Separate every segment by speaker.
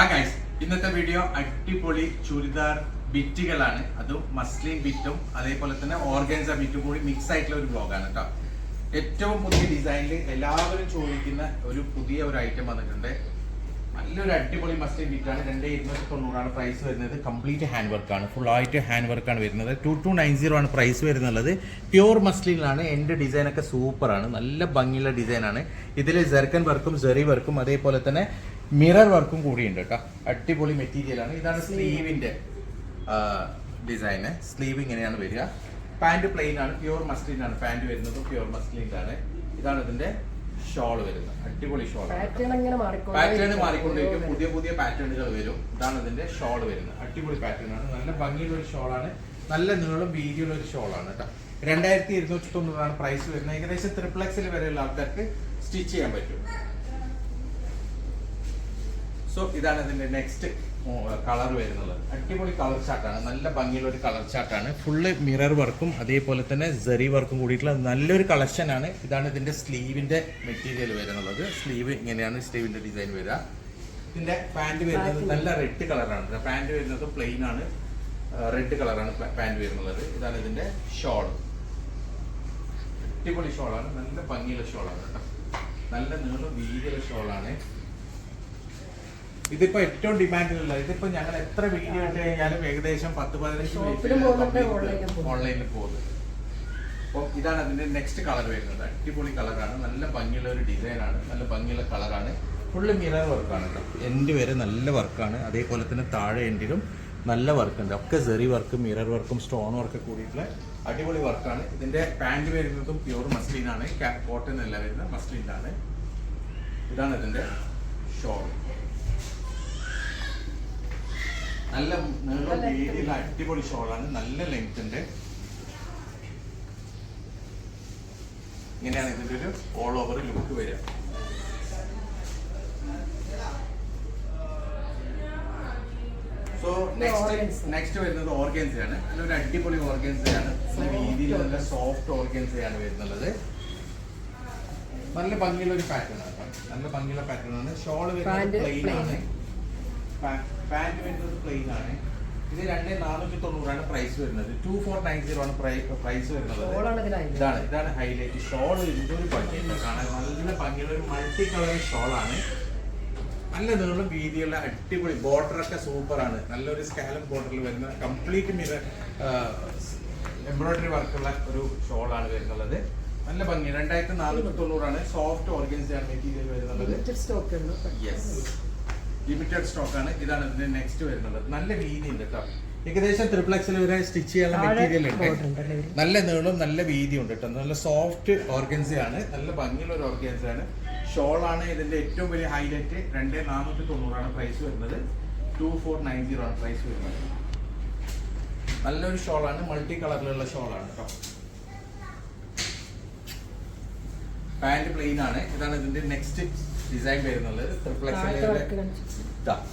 Speaker 1: ആ ഗൈസ് ഇന്നത്തെ വീഡിയോ അടിപൊളി ചുരിദാർ ബിറ്റുകളാണ്. അതും മസ്ലിൻ ബിറ്റും അതേപോലെ തന്നെ ഓർഗൻസ ബിറ്റും കൂടി മിക്സ് ആയിട്ടുള്ള ഒരു ബ്ലോഗാണ് കേട്ടോ ഏറ്റവും പുതിയ ഡിസൈനിൽ എല്ലാവരും ചോദിക്കുന്ന ഒരു പുതിയ ഒരു ഐറ്റം വന്നിട്ടുണ്ട്. നല്ലൊരു അടിപൊളി മസ്ലിൻ ബിറ്റാണ്. രണ്ട് ഇരുന്നൂറ്റി തൊണ്ണൂറാണ് പ്രൈസ് വരുന്നത്. കംപ്ലീറ്റ് ഹാൻഡ് വർക്കാണ് ഫുൾ ആയിട്ട് ഹാൻഡ് വർക്കാണ് വരുന്നത്. ടു ടു നയൻ സീറോ ആണ് പ്രൈസ് വരുന്നുള്ളത്. പ്യൂർ മസ്ലിനിലാണ് എന്റെ ഡിസൈനൊക്കെ സൂപ്പറാണ് നല്ല ഭംഗിയുള്ള ഡിസൈനാണ് ഇതിൽ ജെർക്കൻ വർക്കും ജെറി വർക്കും അതേപോലെ തന്നെ മിറർ വർക്കും കൂടിയുണ്ട് കേട്ടോ. അടിപൊളി മെറ്റീരിയലാണ് ഇതാണ് സ്ലീവിന്റെ ഡിസൈന് സ്ലീവ് ഇങ്ങനെയാണ് വരിക. പാന്റ് പ്ലെയിൻ ആണ്. പ്യൂർ മസ്ലിൻ ആണ്. പാന്റ് വരുന്നത് പ്യൂർ മസ്ലിൻ ആണ്. ഇതാണ് ഇതിന്റെ ഷോൾ വരുന്നത്. അടിപൊളി ഷോൾ
Speaker 2: പാറ്റേൺ
Speaker 1: മാറിക്കൊണ്ടിരിക്കും പുതിയ പുതിയ പാറ്റേണുകൾ വരും. ഇതാണ് ഇതിന്റെ ഷോൾ വരുന്നത്. അടിപൊളി പാറ്റേൺ ആണ്. നല്ല ഭംഗിയുള്ള ഒരു ഷോളാണ് നല്ല നീളം വീതിയുള്ള ഒരു ഷോളാണ് കേട്ടോ. രണ്ടായിരത്തി ഇരുന്നൂറ്റി തൊണ്ണൂറാണ് പ്രൈസ് വരുന്നത്. ഏകദേശം ത്രിപ്ലക്സിൽ വരെയുള്ള ആൾക്കാർക്ക് സ്റ്റിച്ച് ചെയ്യാൻ പറ്റും. സോ ഇതാണ് ഇതിന്റെ നെക്സ്റ്റ് കളർ വരുന്നത്. അടിപൊളി കളർ ചാർട്ടാണ് നല്ല ഭംഗിയുള്ള ഒരു കളർ ചാർട്ടാണ് ഫുള്ള് മിറർ വർക്കും അതേപോലെ തന്നെ ജെറി വർക്കും കൂടിയിട്ടുള്ള നല്ലൊരു കളക്ഷനാണ് ഇതാണ് ഇതിന്റെ സ്ലീവിന്റെ മെറ്റീരിയൽ വരുന്നത്. സ്ലീവ് ഇങ്ങനെയാണ് സ്ലീവിന്റെ ഡിസൈൻ വരിക. ഇതിന്റെ പാന്റ് വരുന്നത് നല്ല റെഡ് കളറാണ് പാന്റ് വരുന്നത് പ്ലെയിൻ ആണ്. റെഡ് കളറാണ് പാന്റ് വരുന്നത്. ഇതാണ് ഇതിന്റെ ഷോൾ അടിപൊളി ഷോളാണ് നല്ല ഭംഗിയുള്ള ഷോളാണ് കേട്ടോ. നല്ല നീളം വീതിയുള്ള ഷോളാണ് ഇതിപ്പോ ഏറ്റവും ഡിമാൻഡിലുള്ള ഇതിപ്പോ ഞങ്ങൾ എത്ര വീഡിയോ ഇട്ട് കഴിഞ്ഞാലും ഏകദേശം പത്ത് പതിനഞ്ച്. ഓൺലൈനിൽ പോകുന്നത്. അപ്പോൾ ഇതാണ് അതിന്റെ നെക്സ്റ്റ് കളർ വരുന്നത്. അടിപൊളി കളറാണ് നല്ല ഭംഗിയുള്ള ഒരു ഡിസൈനാണ് നല്ല ഭംഗിയുള്ള കളറാണ് ഫുള്ള് മിറർ വർക്കാണ് കേട്ടോ എൻഡ് വരെ നല്ല വർക്കാണ് അതേപോലെ തന്നെ താഴെ എൻഡിലും നല്ല വർക്ക് ഉണ്ട്. ഒക്കെ സെറി വർക്കും മിറർ വർക്കും സ്റ്റോൺ വർക്ക് കൂടിയിട്ടുള്ള അടിപൊളി വർക്കാണ് ഇതിന്റെ പാന്റ് വരുന്നതും പ്യൂർ ആണ്. കോട്ടൺ അല്ല വരുന്നത് മസ്ലിനാണ് ഇതാണ് ഇതിന്റെ ഷോൾ നല്ല നീളം വീതിയുള്ള അടിപൊളി ഷോളാണ്. നല്ല ലെങ്ത് ഉണ്ട്. ഇങ്ങനെയാണ് ഇതിന്റെ ഒരു ഓൾ ഓവർ ലുക്ക് വരിക. So next. നെക്സ്റ്റ് വരുന്നത് ഓർഗൻസയാണ് നല്ലൊരു അടിപൊളി ഓർഗൻസയാണ് നല്ല രീതിയിൽ നല്ല സോഫ്റ്റ് ഓർഗൻസയാണ് വരുന്നത്. നല്ല ഭംഗിയുള്ള ഒരു പാറ്റേൺ ആണ്. നല്ല ഭംഗിയുള്ള പാറ്റേൺ ആണ്. ഷോൾ വരുന്നത് പ്ലെയിൻ ആണ്. പാന്റ് വരുന്നത് പ്ലെയിൻ ആണ്. ഇത് രണ്ട് നാനൂറ്റി തൊണ്ണൂറാണ് പ്രൈസ് വരുന്നത്. ടു ഫോർ നയൻ സീറോ ആണ് പ്രൈസ് വരുന്നത്. ഇതാണ് ഇതാണ് ഹൈലൈറ്റ് ഷോൾ എന്തൊരു ഭംഗിയുണ്ട് കാണാൻ. നല്ല ഭംഗിയുള്ള ഒരു മൾട്ടി കളർ ഷോൾ ആണ് നല്ല നീളം വീതിയുള്ള അടിപൊളി ബോർഡർ ഒക്കെ സൂപ്പറാണ് നല്ലൊരു സ്കാലം ബോർഡറിൽ വരുന്ന കംപ്ലീറ്റ് മിറ എംബ്രോയിഡറി വർക്കുള്ള ഒരു ഷോൾ ആണ് വരുന്നത്. നല്ല ഭംഗി. രണ്ടായിരത്തി നാനൂറ്റി തൊണ്ണൂറാണ് സോഫ്റ്റ് ഓർഗൻസിയാണ് മെറ്റീരിയൽ വരുന്നത്
Speaker 2: സ്റ്റോക്ക്
Speaker 1: യെസ് ലിമിറ്റഡ് സ്റ്റോക്ക് ആണ്. ഇതാണ് ഇതിന്റെ നെക്സ്റ്റ് വരുന്നത്. നല്ല വീതി ഉണ്ട് കേട്ടോ ഏകദേശം ത്രിപ്ലക്സിൽ വരെ സ്റ്റിച്ച് ചെയ്യാനുള്ള മെറ്റീരിയൽ ഉണ്ട്? നല്ല നീളം നല്ല വീതി ഉണ്ട് കേട്ടോ നല്ല സോഫ്റ്റ് ഓർഗൻസയാണ് നല്ല ഭംഗിയുള്ള ഒരു ഓർഗൻസയാണ് ഷോളാണ് ഇതിന്റെ ഏറ്റവും വലിയ ഹൈലൈറ്റ് രണ്ട് നാനൂറ്റി തൊണ്ണൂറാണ് പ്രൈസ് വരുന്നത്. ടു ഫോർ നയൻ സീറോ ആണ് പ്രൈസ് വരുന്നത്. നല്ലൊരു ഷോളാണ് മൾട്ടി കളറിലുള്ള ഷോളാണ് കേട്ടോ പാന്റ് പ്ലെയിൻ ആണ് ഇതാണ് ഇതിന്റെ നെക്സ്റ്റ് ഡിസൈൻ വരുന്നത്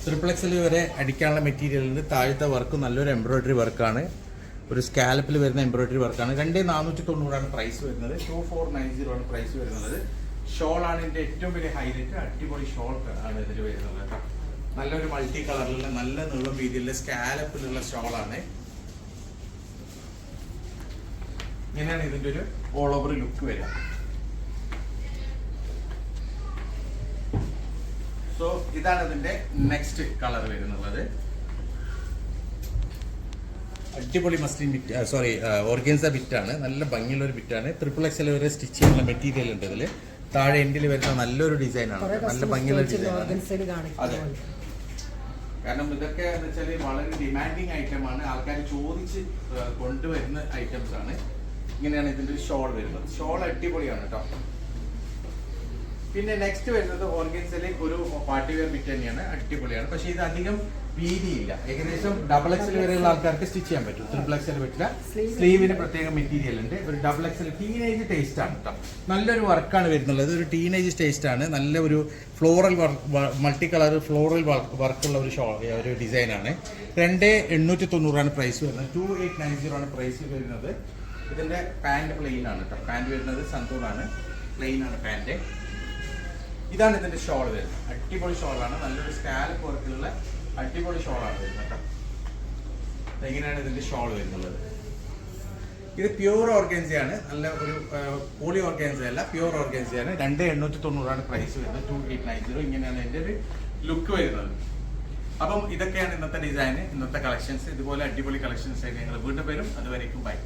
Speaker 1: ട്രിപ്ലക്സിൽ വരെ അടിക്കാനുള്ള മെറ്റീരിയലിൽ താഴത്തെ വർക്ക് നല്ലൊരു എംബ്രോയിഡറി വർക്കാണ് ഒരു സ്കാലപ്പിൽ വരുന്ന എംബ്രോയിഡറി വർക്കാണ് രണ്ട് നാനൂറ്റി തൊണ്ണൂറാണ് പ്രൈസ് വരുന്നത്. ടു ഫോർ നയൻ സീറോ ആണ് പ്രൈസ് വരുന്നത്. ഷോൾ ആണ് ഇതിന്റെ ഏറ്റവും വലിയ ഹൈലൈറ്റ് അടിപൊളി ഷോൾ ആണ് ഇതിൽ വരുന്നത് കേട്ടോ. നല്ലൊരു മൾട്ടി കളറിലുള്ള നല്ല നീളം വീതിയിലുള്ള സ്കാലപ്പിലുള്ള ആണ്. ഇങ്ങനെയാണ് ഇതിന്റെ ഒരു ഓൾ ഓവർ ലുക്ക് വരിക. സോ ഇതാണ് ഇതിന്റെ നെക്സ്റ്റ് കളർ വരുന്നുള്ളത്. അടിപൊളി മസ്ലിൻ ബിറ്റ് സോറി ഓർഗൻസ ബിറ്റാണ് നല്ല ഭംഗിയുള്ള ഒരു ബിറ്റാണ് ട്രിപ്പിൾ എക്സൽ വരെ സ്റ്റിച്ച് ചെയ്യുന്ന മെറ്റീരിയൽ ഉണ്ട് ഇതിൽ താഴെ എൻഡിൽ വരുന്ന നല്ലൊരു ഡിസൈനാണ്
Speaker 2: ആണ്.
Speaker 1: നല്ല ഭംഗിയുള്ള
Speaker 2: ഡിസൈൻ
Speaker 1: ഡിസൈനാണ് അതെ. കാരണം ഇതൊക്കെ എന്ന് വെച്ചാൽ വളരെ ഡിമാൻഡിങ് ഐറ്റം ആണ്. ആൾക്കാർ ചോദിച്ച് കൊണ്ടുവരുന്ന ഐറ്റംസ് ആണ്. ഇങ്ങനെയാണ് ഇതിന്റെ ഷോൾ വരുന്നത്. ഷോൾ അടിപൊളിയാണ് കേട്ടോ പിന്നെ നെക്സ്റ്റ് വരുന്നത് ഓർഗൻസിലെ ഒരു പാർട്ടി വെയർ ബിറ്റ് തന്നെയാണ്. അടിപൊളിയാണ്. പക്ഷേ ഇത് അധികം വീതിയില്ല. ഏകദേശം ഡബിൾ എക്സൽ വരെയുള്ള ആൾക്കാർക്ക് സ്റ്റിച്ച് ചെയ്യാൻ പറ്റും. ട്രിപ്പിൾ എക്സൽ പറ്റില്ല. സ്ലീവിന് പ്രത്യേക മെറ്റീരിയൽ ഉണ്ട്. ഒരു ഡബിൾ എക്സൽ ടീനേജ് ടേസ്റ്റ് ആണ് കേട്ടോ നല്ലൊരു വർക്കാണ് വരുന്നുള്ളത്. ഒരു ടീനേജ് ടേസ്റ്റ് ആണ്. നല്ല ഒരു ഫ്ലോറൽ മൾട്ടി കളർ ഫ്ലോറൽ വർക്കുള്ള ഒരു ഷോ ഒരു ഡിസൈനാണ് രണ്ട് എണ്ണൂറ്റി തൊണ്ണൂറാണ് പ്രൈസ് വരുന്നത്. ടു എയ്റ്റ് നയൻ സീറോ ആണ് പ്രൈസ് വരുന്നത്. ഇതിന്റെ പാന്റ് പ്ലെയിൻ ആണ് കേട്ടോ പാന്റ് വരുന്നത് സന്തൂറാണ് പ്ലെയിൻ ആണ് പാന്റ് ഇതാണ് ഇതിന്റെ ഷോൾ വരുന്നത്. അടിപൊളി ഷോളാണ് നല്ലൊരു സ്കാലപ്പ് വർക്കിലുള്ള അടിപൊളി ഷോളാണ് വരുന്നത് കേട്ടോ. എങ്ങനെയാണ് ഇതിന്റെ ഷോൾ വരുന്നത്? ഇത് പ്യൂർ ഓർഗൻസിയാണ് നല്ല ഒരു പോളി ഓർഗാൻസി അല്ല പ്യൂർ ഓർഗൻസിയാണ് രണ്ട് എണ്ണൂറ്റി തൊണ്ണൂറാണ് പ്രൈസ് വരുന്നത്. ടു എയ്റ്റ് നയൻ സീറോ ഇങ്ങനെയാണ് എന്റെ ഒരു ലുക്ക് വരുന്നത്. അപ്പം ഇതൊക്കെയാണ് ഇന്നത്തെ ഡിസൈൻ ഇന്നത്തെ കളക്ഷൻസ് ഇതുപോലെ അടിപൊളി കളക്ഷൻസ് ആയിട്ട് ഞങ്ങൾ വീണ്ടും വരും. അതുവരേക്കും ബൈ